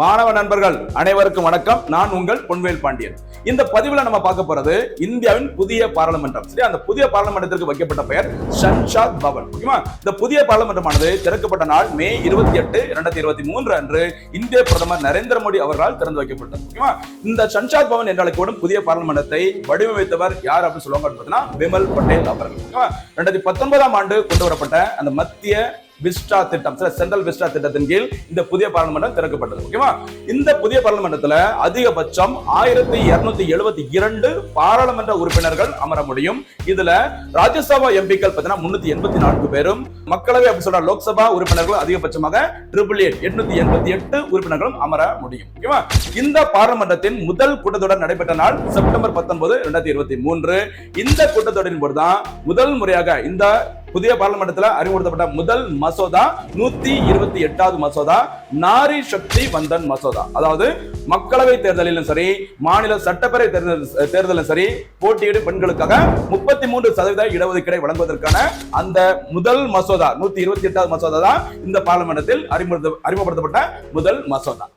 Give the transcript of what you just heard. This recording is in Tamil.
மாணவ நண்பர்கள் அனைவருக்கும் வணக்கம். நான் உங்கள் பொன்வேல் பாண்டியன். இந்த பதிவுல நம்ம பார்க்க போறது இந்தியாவின் புதிய பாராளுமன்றம். சரி அந்த புதிய பாராளுமன்றத்திற்கு வைக்கப்பட்ட பெயர் ஷன்ஷாத் பவன். ஓகேவா இந்த புதிய பாராளுமன்றமானது திறக்கப்பட்ட நாள் மே இருபத்தி எட்டு இரண்டாயிரத்தி இருபத்தி மூன்று அன்று இந்திய பிரதமர் நரேந்திர மோடி அவர்களால் திறந்து வைக்கப்பட்டது. ஓகேவா இந்த ஷன்ஷாத் பவன் என்று அழைக்கப்படும் புதிய பாராளுமன்றத்தை வடிவமைத்தவர் யார் அப்படின்னு சொல்லுவாங்க பார்த்தீங்கன்னா விமல் பட்டேல் அவர்கள். ஓகேவா ரெண்டாயிரத்தி பத்தொன்பதாம் ஆண்டு கொண்டு வரப்பட்ட அந்த மத்திய விஸ்டா திட்டம் சென்ட்ரல் விஸ்டா திட்டத்தின் கீழ் இந்த புதிய பாராளுமன்றம் திறக்கப்பட்டது ஓகேவா இந்த புதிய பாராளுமன்றத்தில் அதிகபட்சம் ஆயிரத்தி இருநூத்தி எழுபத்தி இரண்டு பாராளுமன்ற உறுப்பினர்கள் அமர முடியும். இதுல ராஜ்யசபா எம்பிக்கள் பார்த்தீங்கன்னா முன்னூத்தி எண்பத்தி நான்கு பேரும் மக்களவை அப்படி சொல்ற லோக்சபா உறுப்பினர்கள் அதிகபட்சமாக ட்ரிபிள் எயிட் எட்நூத்தி எண்பத்தி எட்டு உறுப்பினர்களும் அமர முடியும் ஓகேவா இந்த பாராளுமன்றத்தின் முதல் கூட்டத்தொடர் நடைபெற்ற நாள் செப்டம்பர் பத்தொன்பது இரண்டாயிரத்தி இருபத்தி மூன்று. இந்த கூட்டத்தொடரின் போதுதான் முதல் முறையாக இந்த புதிய பாராளுமன்றத்தில் அறிமுகப்படுத்தப்பட்ட முதல் மசோதா நூத்தி இருபத்தி எட்டாவது மசோதா நாரி சக்தி வந்தன் மசோதா. அதாவது மக்களவை தேர்தலிலும் சரி மாநில சட்டப்பேரவை தேர்தல் தேர்தலிலும் சரி போட்டியிடும் பெண்களுக்காக முப்பத்தி மூன்று சதவீத இடஒதுக்கீடை வழங்குவதற்கான அந்த முதல் மசோதா நூத்தி இருபத்தி எட்டாவது மசோதா தான் இந்த பாராளுமன்றத்தில் அறிமுக அறிமுகப்படுத்தப்பட்ட முதல் மசோதா.